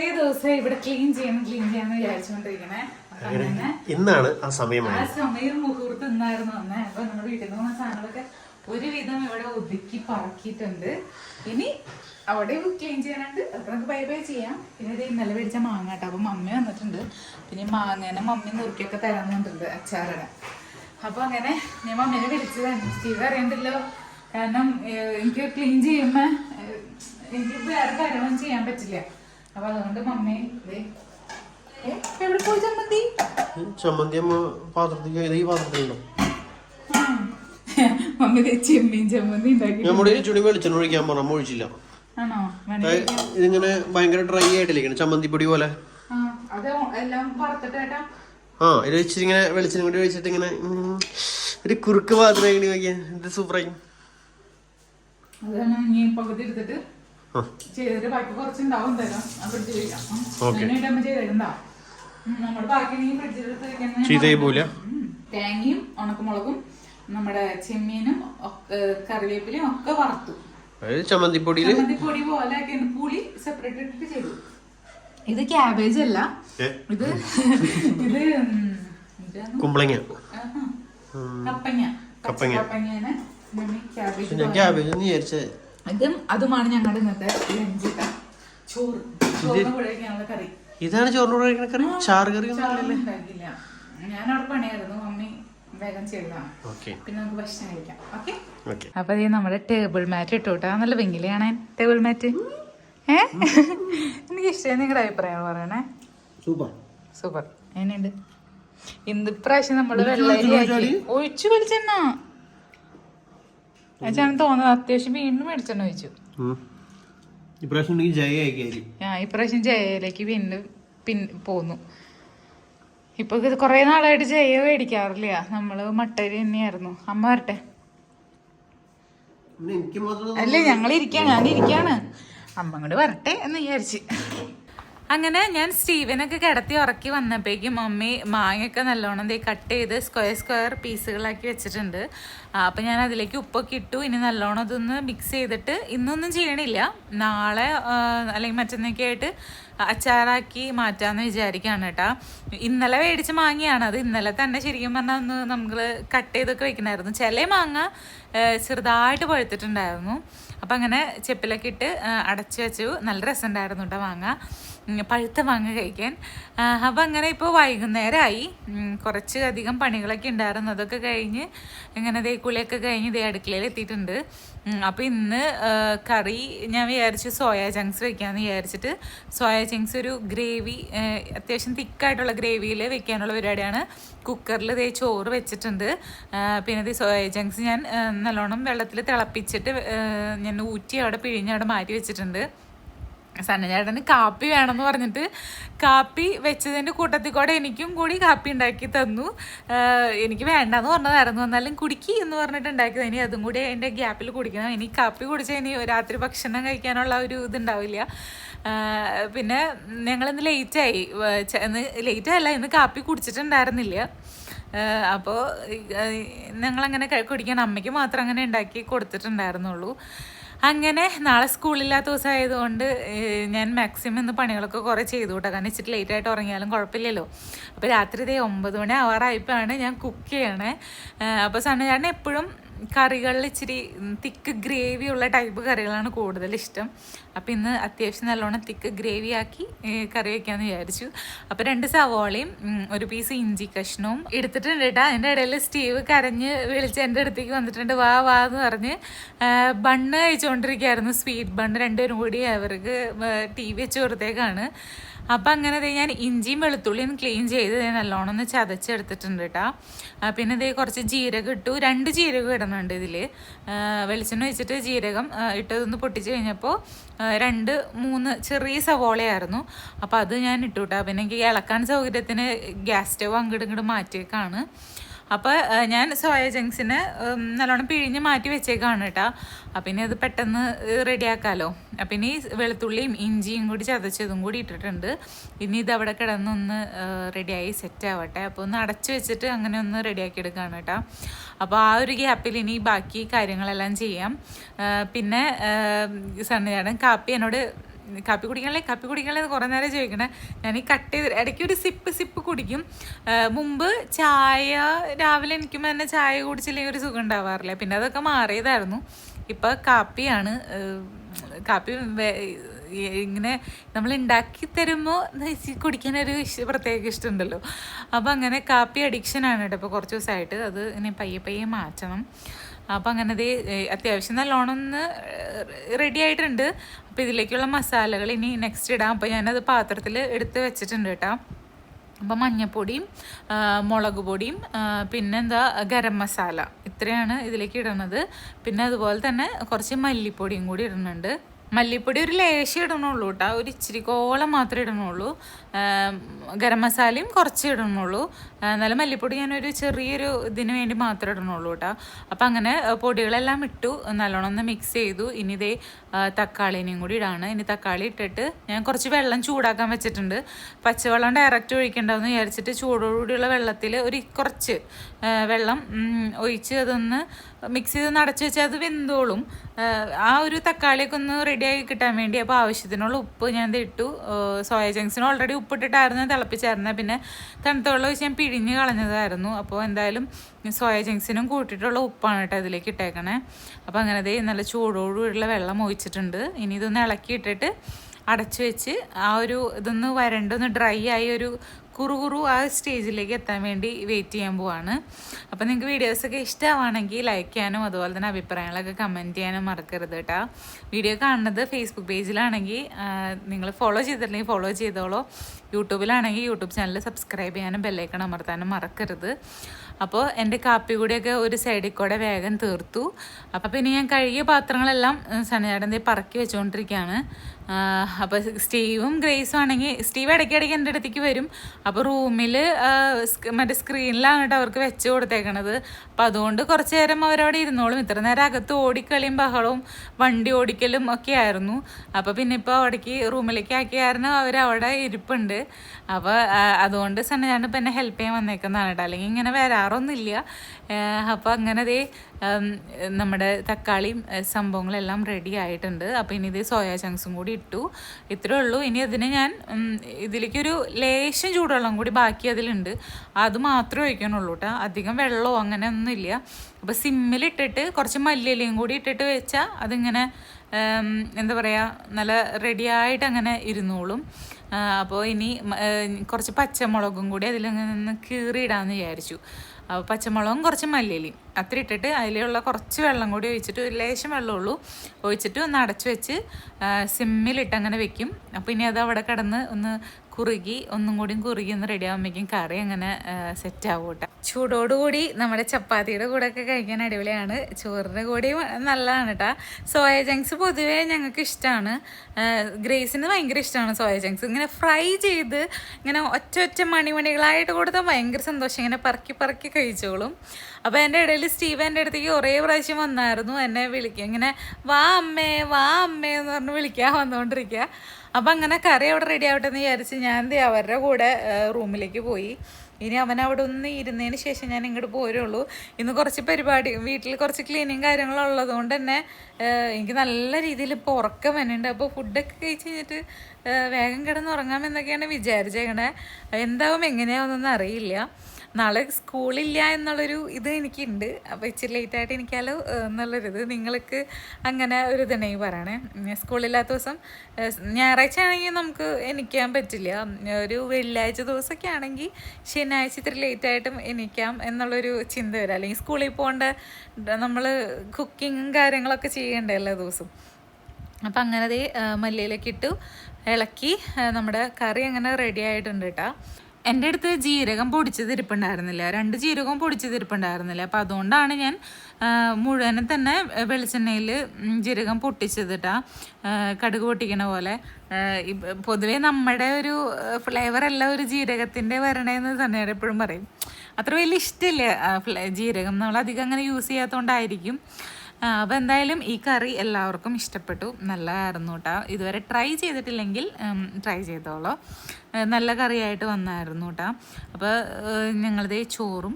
കൊറേ ദിവസമായി ഇവിടെ ക്ലീൻ ചെയ്യണം ക്ലീൻ ചെയ്യണം വിചാരിച്ചുകൊണ്ടിരിക്കണേ. ഇന്നാണ് ആ സമയം ആ സമയം മുഹൂർത്തം ഇന്നായിരുന്നു അന്ന്. അപ്പൊ നമ്മുടെ വീട്ടിൽ നിന്ന് സാധനങ്ങളൊക്കെ ഒരുവിധം ഇവിടെ ഒതുക്കി പറക്കിയിട്ടുണ്ട്. ഇനി അവിടെ ക്ലീൻ ചെയ്യാനുണ്ട്. അപ്പൊ നമുക്ക് ബൈ ബൈ ചെയ്യാം. പിന്നെ ഇത് ഇന്നലെ മേടിച്ച മാങ്ങ കേട്ടോ. അപ്പൊ മമ്മി വന്നിട്ടുണ്ട്. പിന്നെ മാങ്ങേനെ മമ്മി നുറുക്കിയൊക്കെ തരാൻ വന്നിട്ടുണ്ട് അച്ചാറിടാൻ. അപ്പൊ അങ്ങനെ ഞാൻ മമ്മീനെ വിളിച്ചതാണ് സ്റ്റീവ് അറിയണ്ടല്ലോ? കാരണം എനിക്ക് ക്ലീൻ ചെയ്യുമ്പോ എനിക്ക് വേറെ കാര്യമൊന്നും ചെയ്യാൻ പറ്റില്ല. അപ്പൊ അതുകൊണ്ട് മമ്മി ദേ, ഏ, എവിടെ പോയി ചമ്മന്തി? ചമ്മന്തി അമ്മ പാത്രത്തിൽ ഇത് ഈ പാത്രത്തിലുണ്ടോ മമ്മി ദേ ചെമ്മീൻ ചമ്മന്തി ഉണ്ടാക്കി നമ്മുടെ ഒരു ചുടി വെളിച്ചെണ്ണ ഒഴിക്കാൻ പറഞ്ഞു അമ്മ ഒഴിച്ചില്ല. ഇതിങ്ങനെ ഭയങ്കര ഡ്രൈ ആയിട്ടിരിക്കണം ചമ്മന്തി പൊടി പോലെ. ആ ഇത് വെച്ചിട്ട് ഇങ്ങനെ വെളിച്ചെണ്ണ കൂടി വെച്ചിട്ട് ഇങ്ങനെ ഒരു കുറുക്ക് പാത്രം വയ്ക്കാൻ ഇത് സൂപ്പറായി അതാണ് ഇനി പകുതി എടുത്തിട്ട് ചെയ്തിട്ട് ബാക്കി കുറച്ചുണ്ടാവും തരാം ഫ്രിഡ്ജിൽ വെക്കാം. ചെയ്തിട്ടുണ്ടാവും നമ്മുടെ വെക്കുന്ന? തേങ്ങയും ഉണക്കമുളകും നമ്മുടെ ചെമ്മീനും കറിവേപ്പിലയും ഒക്കെ വറുത്തു. ചമ്മന്തിപ്പൊടി ചമ്മന്തിപ്പൊടി പോലെ പുളി സെപ്പറേറ്റ് ഇട്ടിട്ട് ചെയ്തു. ഇത് ക്യാബേജ് അല്ല. ഇത് ഇത് കുമ്പളങ്ങ. കപ്പങ്ങ. കപ്പങ്ങ. കപ്പങ്ങനെ. ക്യാബേജ് ക്യാബേജ് ഇതും അതുമാണ് ഞങ്ങളുടെ ഇന്നത്തെ ലഞ്ച് ചോറ് ചോറിന് കൂടെ കഴിക്കാനുള്ള കറി. ഇതാണ് ചോറിനോട് കറി? ചാറ് കറി ഉണ്ടാക്കില്ല ഞാൻ അവിടെ പണിയായിരുന്നു മമ്മി വേഗം ചെയ്തതാണ്. പിന്നെ നമുക്ക് ഭക്ഷണം കഴിക്കാം. ഓക്കെ? ഓക്കെ. അപ്പൊ നമ്മുടെ ടേബിൾ മാറ്റ് ഇട്ടോട്ടാ നല്ല വെങ്കിലാണ് ടേബിൾ മാറ്റ് ഏ? എനിക്ക് ഇഷ്ടമായി നിങ്ങളുടെ അഭിപ്രായം പറയണേ. സൂപ്പർ. സൂപ്പർ. എങ്ങനെയുണ്ട്? ഇന്ന് ഇപ്രാവശ്യം നമ്മൾ വെള്ളരി ഒഴിച്ചു വെളിച്ചെണ്ണ. അച്ഛാണ് തോന്നുന്നത് അത്യാവശ്യം വീണ്ടും വെളിച്ചെണ്ണ ചോദിച്ചു ഇപ്രാവശ്യം ഞാൻ ഇപ്രാവശ്യം ജയയിലേക്ക് വീണ്ടും പിൻ പോന്നു. ഇപ്പൊ ഇത് കൊറേ നാളായിട്ട് ജയ മേടിക്കാറില്ല. നമ്മൾ മട്ടരി തന്നെയായിരുന്നു. അമ്മ വരട്ടെ. അല്ലേ ഞങ്ങൾ ഇരിക്കാണ് ഞാൻ ഇരിക്കാണ് അമ്മ അങ്ങോട്ട് വരട്ടെ എന്ന് വിചാരിച്ച്. അങ്ങനെ ഞാൻ സ്റ്റീവനൊക്കെ കിടത്തി ഉറക്കി വന്നപ്പോഴേക്കും മമ്മി മാങ്ങയൊക്കെ നല്ലോണം ദേ കട്ട് ചെയ്ത് സ്ക്വയർ സ്ക്വയർ പീസുകളാക്കി വെച്ചിട്ടുണ്ട്. അപ്പം ഞാൻ അതിലേക്ക് ഉപ്പൊക്കെ ഇട്ടു. ഇനി നല്ലോണം ഇതൊന്ന് മിക്സ് ചെയ്തിട്ട് ഇന്നൊന്നും ചെയ്യണില്ല. നാളെ അല്ലെങ്കിൽ മറ്റന്നൊക്കെ ആയിട്ട് അച്ചാറാക്കി മാറ്റാമെന്ന് വിചാരിക്കുകയാണ് കേട്ടാ. ഇന്നലെ മേടിച്ച മാങ്ങയാണ്. അത് ഇന്നലെ തന്നെ ശരിക്കും പറഞ്ഞാൽ ഒന്ന് നമ്മൾ കട്ട് ചെയ്തൊക്കെ വെക്കണമായിരുന്നു ചില മാങ്ങ ചെറുതായിട്ട് പഴുത്തിട്ടുണ്ടായിരുന്നു. അപ്പം അങ്ങനെ ചെപ്പിലൊക്കെ ഇട്ട് അടച്ച് വെച്ചു. നല്ല രസമുണ്ടായിരുന്നു കേട്ടോ മാങ്ങ പഴുത്ത മാങ്ങ കഴിക്കാൻ. അപ്പം അങ്ങനെ ഇപ്പോൾ വൈകുന്നേരമായി കുറച്ച് അധികം പണികളൊക്കെ ഉണ്ടായിരുന്നു. അതൊക്കെ കഴിഞ്ഞ് ഇങ്ങനെ ദേ കുളിയൊക്കെ കഴിഞ്ഞ് ദേ അടുക്കളയിൽ എത്തിയിട്ടുണ്ട്. അപ്പോൾ ഇന്ന് കറി ഞാൻ വിചാരിച്ചു സോയ ചങ്ക്സ് വെക്കാമെന്ന് വിചാരിച്ചിട്ട്. സോയ ചങ്ക്സ് ഒരു ഗ്രേവി അത്യാവശ്യം തിക്കായിട്ടുള്ള ഗ്രേവിയിൽ വെക്കാനുള്ള പരിപാടിയാണ്. കുക്കറിൽ ഇതേ ചോറ് വെച്ചിട്ടുണ്ട്. പിന്നെ ഈ സോയ ചങ്ക്സ് ഞാൻ നല്ലോണം വെള്ളത്തിൽ തിളപ്പിച്ചിട്ട് ഞാൻ ഊറ്റി അവിടെ പിഴിഞ്ഞ് അവിടെ മാറ്റി വെച്ചിട്ടുണ്ട്. സന്നചേട്ടന് കാപ്പി വേണമെന്ന് പറഞ്ഞിട്ട് കാപ്പി വെച്ചതിന്റെ കൂട്ടത്തിൽ കൂടെ എനിക്കും കൂടി കാപ്പി ഉണ്ടാക്കി തന്നു. എനിക്ക് വേണ്ടെന്ന് പറഞ്ഞതായിരുന്നു. എന്നാലും കുടിക്കി എന്ന് പറഞ്ഞിട്ട് ഉണ്ടാക്കിയത്. ഇനി അതും കൂടി അതിന്റെ ഗ്യാപ്പിൽ കുടിക്കണം. ഇനി കാപ്പി കുടിച്ചാൽ ഇനി രാത്രി ഭക്ഷണം കഴിക്കാനുള്ള ഒരു ഇതുണ്ടാവില്ല. പിന്നെ ഞങ്ങളിന്ന് ലേറ്റായി. ഇന്ന് ലേറ്റ് അല്ല ഇന്ന് കാപ്പി കുടിച്ചിട്ടുണ്ടായിരുന്നില്ല. അപ്പോൾ ഞങ്ങളങ്ങനെ കുടിക്കാൻ അമ്മയ്ക്ക് മാത്രം അങ്ങനെ ഉണ്ടാക്കി കൊടുത്തിട്ടുണ്ടായിരുന്നുള്ളൂ. അങ്ങനെ നാളെ സ്കൂളില്ലാത്ത ദിവസം ആയതുകൊണ്ട് ഞാൻ മാക്സിമം ഇന്ന് പണികളൊക്കെ കുറേ ചെയ്തു കേട്ടോ കാരണം ഇച്ചിരി ലേറ്റ് ആയിട്ട് ഉറങ്ങിയാലും കുഴപ്പമില്ലല്ലോ. അപ്പോൾ രാത്രി ഇതേ ഒമ്പത് മണി ആവാറായപ്പോഴാണ് ഞാൻ കുക്ക് ചെയ്യണേ. അപ്പോൾ സണ്ണചാട്ടൻ എപ്പോഴും കറികളിൽ ഇച്ചിരി തിക്ക് ഗ്രേവി ഉള്ള ടൈപ്പ് കറികളാണ് കൂടുതൽ ഇഷ്ടം. അപ്പോൾ ഇന്ന് അത്യാവശ്യം നല്ലോണം തിക്ക് ഗ്രേവി ആക്കി കറി വയ്ക്കാമെന്ന് വിചാരിച്ചു. അപ്പോൾ രണ്ട് സവോളയും ഒരു പീസ് ഇഞ്ചി കഷ്ണവും എടുത്തിട്ടുണ്ട് കേട്ടോ അതിന്റെ ഇടയിൽ സ്റ്റീവ് കരഞ്ഞ് വിളിച്ച് എന്റെ അടുത്തേക്ക് വന്നിട്ടുണ്ട്. വാ വാ എന്ന് പറഞ്ഞ് ബണ്ണ് കഴിച്ചുകൊണ്ടിരിക്കുകയായിരുന്നു സ്വീറ്റ് ബണ്ണ് രണ്ടുപേരും കൂടി അവർക്ക് ടി വി വെച്ച് കൊടുത്തേക്കാണ്. അപ്പം അങ്ങനെ ദേ ഞാൻ ഇഞ്ചിയും വെളുത്തുള്ളിയും ക്ലീൻ ചെയ്ത് നല്ലോണം ഒന്ന് ചതച്ചെടുത്തിട്ടുണ്ട് കേട്ടോ പിന്നെ ദേ കുറച്ച് ജീരകം ഇട്ടു. രണ്ട് ജീരകം ഇടുന്നുണ്ട് ഇതിൽ വെളിച്ചെണ്ണ വെച്ചിട്ട് ജീരകം ഇട്ടതൊന്ന് പൊട്ടിച്ച് കഴിഞ്ഞപ്പോൾ രണ്ട് മൂന്ന് ചെറിയ സവോളയായിരുന്നു. അപ്പോൾ അത് ഞാൻ ഇട്ടു കേട്ടോ പിന്നെ എനിക്ക് ഇളക്കാൻ സൗകര്യത്തിന് ഗ്യാസ് സ്റ്റവ് അങ്ങോട്ട് ഇങ്ങോട്ട് മാറ്റിയേക്കാണ്. അപ്പോൾ ഞാൻ സോയ ജങ്സിന് നല്ലോണം പിഴിഞ്ഞ് മാറ്റി വെച്ചേക്കാണ് കേട്ടോ അപ്പം ഇനി അത് പെട്ടെന്ന് റെഡിയാക്കാമല്ലോ അപ്പം ഇനി വെളുത്തുള്ളിയും ഇഞ്ചിയും കൂടി ചതച്ചതും കൂടി ഇട്ടിട്ടുണ്ട്. ഇനി ഇത് അവിടെ കിടന്നൊന്ന് റെഡിയായി സെറ്റ് ആവട്ടെ. അപ്പോൾ ഒന്ന് അടച്ചു വെച്ചിട്ട് അങ്ങനെ ഒന്ന് റെഡിയാക്കി എടുക്കുകയാണ് കേട്ടോ അപ്പോൾ ആ ഒരു ഗ്യാപ്പിൽ ഇനി ബാക്കി കാര്യങ്ങളെല്ലാം ചെയ്യാം. പിന്നെ സണ്ണിയാണ് കാപ്പി എന്നോട് കാപ്പി കുടിക്കണല്ലേ കാപ്പി കുടിക്കണല്ലേ കുറേ നേരം ചോദിക്കണേ. ഞാൻ ഈ കട്ട് ചെയ്ത് ഇടയ്ക്ക് ഒരു സിപ്പ് സിപ്പ് കുടിക്കും. മുമ്പ് ചായ രാവിലെ എനിക്കുമ്പോൾ തന്നെ ചായ കുടിച്ചില്ലെങ്കിൽ ഒരു സുഖം ഉണ്ടാവാറില്ല. പിന്നെ അതൊക്കെ മാറിയതായിരുന്നു. ഇപ്പോൾ കാപ്പിയാണ് കാപ്പി ഇങ്ങനെ നമ്മൾ ഉണ്ടാക്കി തരുമ്പോൾ കുടിക്കാനൊരു പ്രത്യേക ഇഷ്ടമുണ്ടല്ലോ. അപ്പോൾ അങ്ങനെ കാപ്പി അഡിക്ഷനാണ് കേട്ടോ. ഇപ്പോൾ കുറച്ച് ദിവസമായിട്ട് അത് ഇനി പയ്യെ പയ്യെ മാറ്റണം. അപ്പോൾ അങ്ങനെ ദേ അത്യാവശ്യം നല്ലോണം ഒന്ന് റെഡി ആയിട്ടുണ്ട്. അപ്പോൾ ഇതിലേക്കുള്ള മസാലകൾ ഇനി നെക്സ്റ്റ് ഇടാം. അപ്പോൾ ഞാനത് പാത്രത്തിൽ എടുത്ത് വെച്ചിട്ടുണ്ട് കേട്ടോ. അപ്പം മഞ്ഞപ്പൊടിയും മുളക് പൊടിയും പിന്നെന്താ ഗരം മസാല. ഇത്രയാണ് ഇതിലേക്ക് ഇടുന്നത് പിന്നെ അതുപോലെ തന്നെ കുറച്ച് മല്ലിപ്പൊടിയും കൂടി ഇടുന്നുണ്ട്. മല്ലിപ്പൊടി ഒരു ലേശം ഇടണുള്ളൂ കേട്ടോ. ഒരു ഇച്ചിരി കോളം മാത്രമേ ഇടണുള്ളൂ. ഗരം മസാലയും കുറച്ച് ഇടണുള്ളൂ. എന്നാലും മല്ലിപ്പൊടി ഞാനൊരു ചെറിയൊരു ഇതിന് വേണ്ടി മാത്രമേ ഇടണുള്ളൂ കേട്ടോ. അപ്പം അങ്ങനെ പൊടികളെല്ലാം ഇട്ടു. നല്ലോണം ഒന്ന് മിക്സ് ചെയ്തു. ഇനി ഇതേ തക്കാളിനെയും കൂടി ഇടാണ്. ഇനി തക്കാളി ഇട്ടിട്ട് ഞാൻ കുറച്ച് വെള്ളം ചൂടാക്കാൻ വെച്ചിട്ടുണ്ട്. പച്ചവെള്ളം ഡയറക്റ്റ് ഒഴിക്കേണ്ടതെന്ന് വിചാരിച്ചിട്ട് ചൂടോടുകൂടിയുള്ള വെള്ളത്തിൽ ഒരു കുറച്ച് വെള്ളം ഒഴിച്ച് അതൊന്ന് മിക്സ് ചെയ്ത് നടച്ച് വെച്ചാൽ അത് വെന്തോളും. ആ, ഒരു തക്കാളിയൊക്കെ ഒന്ന് റെഡിയാക്കി കിട്ടാൻ വേണ്ടി. അപ്പോൾ ആവശ്യത്തിനുള്ള ഉപ്പ് ഞാൻ ഇട്ടു. സോയ ജങ്സിന് ഓൾറെഡി ഉപ്പിട്ടിട്ടായിരുന്നു തിളപ്പിച്ചായിരുന്നത് പിന്നെ തണുത്ത വെള്ളം ഒഴിച്ച് ഞാൻ പിഴിഞ്ഞ് കളഞ്ഞതായിരുന്നു. അപ്പോൾ എന്തായാലും സോയ ജങ്സിനും കൂട്ടിയിട്ടുള്ള ഉപ്പാണ് കേട്ടോ ഇതിലേക്ക് ഇട്ടേക്കണേ. അപ്പോൾ അങ്ങനെ ദേ നല്ല ചൂടോടുകൂടിയുള്ള വെള്ളം ഒഴിച്ചിട്ടുണ്ട്. ഇനി ഇതൊന്ന് ഇളക്കിയിട്ടിട്ട് അടച്ചു വെച്ച് ആ ഒരു ഇതൊന്ന് വരണ്ടൊന്ന് ഡ്രൈ ആയി ഒരു കുറുകുറു ആ സ്റ്റേജിലേക്ക് എത്താൻ വേണ്ടി വെയിറ്റ് ചെയ്യാൻ പോവാണ്. അപ്പോൾ നിങ്ങൾക്ക് വീഡിയോസൊക്കെ ഇഷ്ടമാണെങ്കിൽ ലൈക്ക് ചെയ്യാനും അതുപോലെ തന്നെ അഭിപ്രായങ്ങളൊക്കെ കമന്റ് ചെയ്യാനും മറക്കരുത് കേട്ടോ വീഡിയോ കാണുന്നത് ഫേസ്ബുക്ക് പേജിലാണെങ്കിൽ നിങ്ങൾ ഫോളോ ചെയ്തിട്ടില്ലെങ്കിൽ ഫോളോ ചെയ്തോളൂ. യൂട്യൂബിലാണെങ്കിൽ യൂട്യൂബ് ചാനൽ സബ്സ്ക്രൈബ് ചെയ്യാനും ബെല്ലൈക്കൺ അമർത്താനും മറക്കരുത്. അപ്പോൾ എന്റെ കാപ്പി കൂടിയൊക്കെ ഒരു സൈഡിൽ കൂടെ വേഗം തീർത്തു. അപ്പോൾ പിന്നെ ഞാൻ കഴുകിയ പാത്രങ്ങളെല്ലാം സനചാടന്റെ പറക്കി വെച്ചുകൊണ്ടിരിക്കുകയാണ് അപ്പോൾ സ്റ്റീവും ഗ്രേസും ആണെങ്കിൽ സ്റ്റീവ് ഇടയ്ക്കിടയ്ക്ക് എന്റെ അടുത്തേക്ക് വരും. അപ്പോൾ റൂമിൽ മറ്റേ സ്ക്രീനിലാണ് കേട്ടോ അവർക്ക് വെച്ച് കൊടുത്തേക്കണത്. അപ്പോൾ അതുകൊണ്ട് കുറച്ച് നേരം അവരവിടെ ഇരുന്നോളും. ഇത്ര നേരം അകത്ത് ഓടിക്കളിയും ബഹളവും വണ്ടി ഓടിക്കലും ഒക്കെ ആയിരുന്നു. അപ്പോൾ പിന്നെ ഇപ്പോൾ അവിടേക്ക് റൂമിലേക്ക് ആക്കിയ കാരണം അവരവിടെ ഇരിപ്പുണ്ട്. അപ്പോൾ അതുകൊണ്ട് ഞാൻ ഇപ്പം എന്നെ ഹെൽപ്പ് ചെയ്യാൻ വന്നേക്കുന്നതാണ് കേട്ടോ. അല്ലെങ്കിൽ ഇങ്ങനെ വരാറൊന്നുമില്ല. അപ്പോൾ അങ്ങനെ ദേ നമ്മുടെ തക്കാളിയും സംഭവങ്ങളെല്ലാം റെഡി ആയിട്ടുണ്ട്. അപ്പോൾ ഇനി ഇത് സോയാ ചങ്ക്സും കൂടി ഇട്ടു. ഇത്രേ ഉള്ളൂ. ഇനി അതിന് ഞാൻ ഇതിലേക്കൊരു ലേശം ചൂടുവെള്ളം കൂടി ബാക്കി അതിലുണ്ട്. അത് മാത്രമേ ഒഴിക്കണുള്ളൂ കേട്ടോ. അധികം വെള്ളമോ അങ്ങനെ ഒന്നുമില്ല അപ്പോൾ സിമ്മിലിട്ടിട്ട് കുറച്ച് മല്ലിയിലയും കൂടി ഇട്ടിട്ട് വെച്ചാൽ അതിങ്ങനെ എന്താ പറയുക നല്ല റെഡിയായിട്ട് അങ്ങനെ ഇരുന്നോളും. അപ്പോൾ ഇനി കുറച്ച് പച്ചമുളകും കൂടി അതിലങ്ങനെ കീറിയിടാമെന്ന് വിചാരിച്ചു. അപ്പോൾ പച്ചമുളകും കുറച്ച് മല്ലിയിലയും. അത്ര ഇട്ടിട്ട് അതിലുള്ള കുറച്ച് വെള്ളം കൂടി ഒഴിച്ചിട്ട് ഒരു ലേശം വെള്ളമുള്ളൂ. ഒഴിച്ചിട്ട് ഒന്ന് അടച്ചു വെച്ച് സിമ്മിലിട്ട് അങ്ങനെ വെക്കും. അപ്പോൾ ഇനി അത് അവിടെ കിടന്ന് ഒന്ന് കുറുകി ഒന്നും കൂടിയും കുറുകി ഒന്ന് റെഡി ആകുമ്പോഴേക്കും കറി അങ്ങനെ സെറ്റ് ആവും കേട്ടോ ചൂടോടുകൂടി നമ്മുടെ ചപ്പാത്തിയുടെ കൂടെ ഒക്കെ കഴിക്കാൻ അടിപൊളിയാണ്. ചോറിന്റെ കൂടെയും നല്ലതാണ് കേട്ടോ സോയ ജങ്ക്സ് പൊതുവേ ഞങ്ങൾക്ക് ഇഷ്ടമാണ് ഗ്രേസിന് ഭയങ്കര ഇഷ്ടമാണ് സോയ ജങ്ക്സ്. ഇങ്ങനെ ഫ്രൈ ചെയ്ത് ഇങ്ങനെ ഒറ്റ ഒറ്റ മണിമണികളായിട്ട് കൊടുത്താൽ ഭയങ്കര സന്തോഷം. ഇങ്ങനെ പറക്കി പറക്കി കഴിച്ചോളും. അപ്പോൾ എന്റെ ഇടയിൽ സ്റ്റീവ് എന്റെ അടുത്തേക്ക് കുറേ പ്രാവശ്യം വന്നായിരുന്നു. എന്നെ വിളിക്കുക ഇങ്ങനെ വാ അമ്മേ വാ അമ്മേ എന്ന് പറഞ്ഞ് വിളിക്കാൻ വന്നുകൊണ്ടിരിക്കുക അപ്പം അങ്ങനെ കറി അവിടെ റെഡി ആവട്ടെ എന്ന് വിചാരിച്ച് ഞാൻ ദേ അവരുടെ കൂടെ റൂമിലേക്ക് പോയി. ഇനി അവൻ അവിടെ ഒന്ന് ഇരുന്നതിന് ശേഷം ഞാൻ ഇങ്ങോട്ട് പോരുള്ളൂ. ഇന്ന് കുറച്ച് പരിപാടി വീട്ടിൽ കുറച്ച് ക്ലീനിങ് കാര്യങ്ങളുള്ളത് കൊണ്ട് തന്നെ എനിക്ക് നല്ല രീതിയിൽ ഇപ്പോൾ ഉറക്കം വരുന്നുണ്ട്. അപ്പോൾ ഫുഡൊക്കെ കഴിച്ച് കഴിഞ്ഞിട്ട് വേഗം കിടന്ന് ഉറങ്ങാമെന്നൊക്കെയാണ് വിചാരിച്ചേക്കണേ. എന്താവും എങ്ങനെയാവുന്നൊന്നും അറിയില്ല. നാളെ സ്കൂളില്ല എന്നുള്ളൊരു ഇത് എനിക്കുണ്ട്. അപ്പോൾ ഇച്ചിരി ലേറ്റായിട്ട് എനിക്കാലോ എന്നുള്ളൊരിത്. നിങ്ങൾക്ക് അങ്ങനെ ഒരു ഇതുണ്ടെങ്കിൽ പറയണേ. സ്കൂളില്ലാത്ത ദിവസം ഞായറാഴ്ച ആണെങ്കിൽ നമുക്ക് എണീക്കാൻ പറ്റില്ല. ഒരു വെള്ളിയാഴ്ച ദിവസമൊക്കെ ആണെങ്കിൽ ശനിയാഴ്ച ഇത്തിരി ലേറ്റായിട്ടും എണീക്കാം എന്നുള്ളൊരു ചിന്ത വരാം. അല്ലെങ്കിൽ സ്കൂളിൽ പോകേണ്ട നമ്മൾ കുക്കിങ്ങും കാര്യങ്ങളൊക്കെ ചെയ്യേണ്ട എല്ലാ ദിവസവും. അപ്പം അങ്ങനെ മല്ലിയിലേക്ക് ഇട്ടു ഇളക്കി നമ്മുടെ കറി അങ്ങനെ റെഡി ആയിട്ടുണ്ട് കേട്ടോ എന്റെ അടുത്ത് ജീരകം പൊടിച്ചത് ഇരിപ്പുണ്ടായിരുന്നില്ല രണ്ട് ജീരകവും പൊടിച്ചത് ഇരിപ്പുണ്ടായിരുന്നില്ല അപ്പം അതുകൊണ്ടാണ് ഞാൻ മുഴുവനും തന്നെ വെളിച്ചെണ്ണയിൽ ജീരകം പൊട്ടിച്ചതിട്ട കടുക് പൊട്ടിക്കണ പോലെ. പൊതുവെ നമ്മുടെ ഒരു ഫ്ലേവർ അല്ല ഒരു ജീരകത്തിന്റെ വരണേന്ന് തന്നെയാണ് എപ്പോഴും പറയും. അത്ര വലിയ ഇഷ്ടമില്ല ജീരകം നമ്മൾ അധികം അങ്ങനെ യൂസ് ചെയ്യാത്തതുകൊണ്ടായിരിക്കും അപ്പോൾ എന്തായാലും ഈ കറി എല്ലാവർക്കും ഇഷ്ടപ്പെട്ടു. നല്ലതായിരുന്നു കേട്ടോ ഇതുവരെ ട്രൈ ചെയ്തിട്ടില്ലെങ്കിൽ ട്രൈ ചെയ്തോളൂ. നല്ല കറിയായിട്ട് വന്നായിരുന്നു കേട്ടോ അപ്പോൾ ഞങ്ങളിതേ ചോറും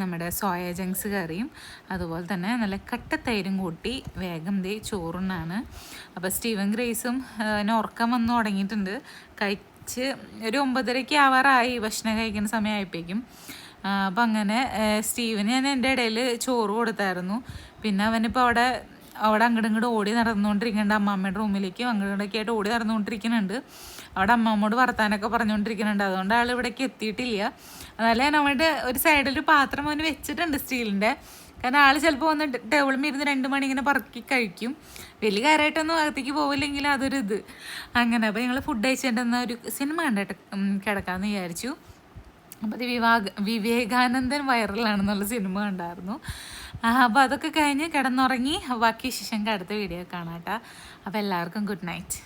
നമ്മുടെ സോയ ജങ്സ് കറിയും അതുപോലെ തന്നെ നല്ല കട്ടത്തൈരും കൂട്ടി വേഗം ദേ ചോറുണ്ണാണ്. അപ്പോൾ സ്റ്റീവൻ ഗ്രേസും എന്നെ ഉറക്കം വന്ന് തുടങ്ങിയിട്ടുണ്ട്. കഴിച്ച് ഒരു ഒമ്പതരയ്ക്ക് ആവാറായി. ഭക്ഷണം കഴിക്കുന്ന സമയമായപ്പോഴേക്കും. അപ്പം അങ്ങനെ സ്റ്റീവിന് ഞാൻ എന്റെ ഇടയിൽ ചോറ് കൊടുത്തായിരുന്നു. പിന്നെ അവനിപ്പോൾ അവിടെ അവിടെ അങ്ങോട്ടും ഇങ്ങോട്ട് ഓടി നടന്നുകൊണ്ടിരിക്കുന്നുണ്ട്. അമ്മാമ്മയുടെ റൂമിലേക്കും അങ്ങോട്ടൊക്കെ ആയിട്ട് ഓടി നടന്നുകൊണ്ടിരിക്കുന്നുണ്ട്. അവിടെ അമ്മമ്മോട് വർത്താനൊക്കെ പറഞ്ഞുകൊണ്ടിരിക്കുന്നുണ്ട്. അതുകൊണ്ട് ആൾ ഇവിടേക്ക് എത്തിയിട്ടില്ല. അതല്ല ഞാൻ അവിടെ ഒരു സൈഡിൽ ഒരു പാത്രം അവന് വെച്ചിട്ടുണ്ട് സ്റ്റീലിന്റെ. കാരണം ആൾ ചിലപ്പോൾ വന്ന് ടേബിളും ഇരുന്ന് രണ്ട് മണി ഇങ്ങനെ പറക്കി കഴിക്കും. വലിയ കാര്യമായിട്ടൊന്നും അകത്തേക്ക് പോവില്ലെങ്കിൽ അതൊരു ഇത് അങ്ങനെ അപ്പോൾ ഞങ്ങൾ ഫുഡ് കഴിച്ചിട്ടുണ്ടെന്ന ഒരു സിനിമ കണ്ടിട്ട് കിടക്കാമെന്ന് വിചാരിച്ചു. അപ്പോൾ അത് വിവാഹ വിവേകാനന്ദൻ വൈറലാണെന്നുള്ള സിനിമ ഉണ്ടായിരുന്നു അപ്പോൾ അതൊക്കെ കഴിഞ്ഞ് കിടന്നുറങ്ങി ബാക്കി ശിശങ്ക അടുത്ത വീഡിയോ കാണാം കേട്ടോ. അപ്പോൾ എല്ലാവർക്കും ഗുഡ് നൈറ്റ്.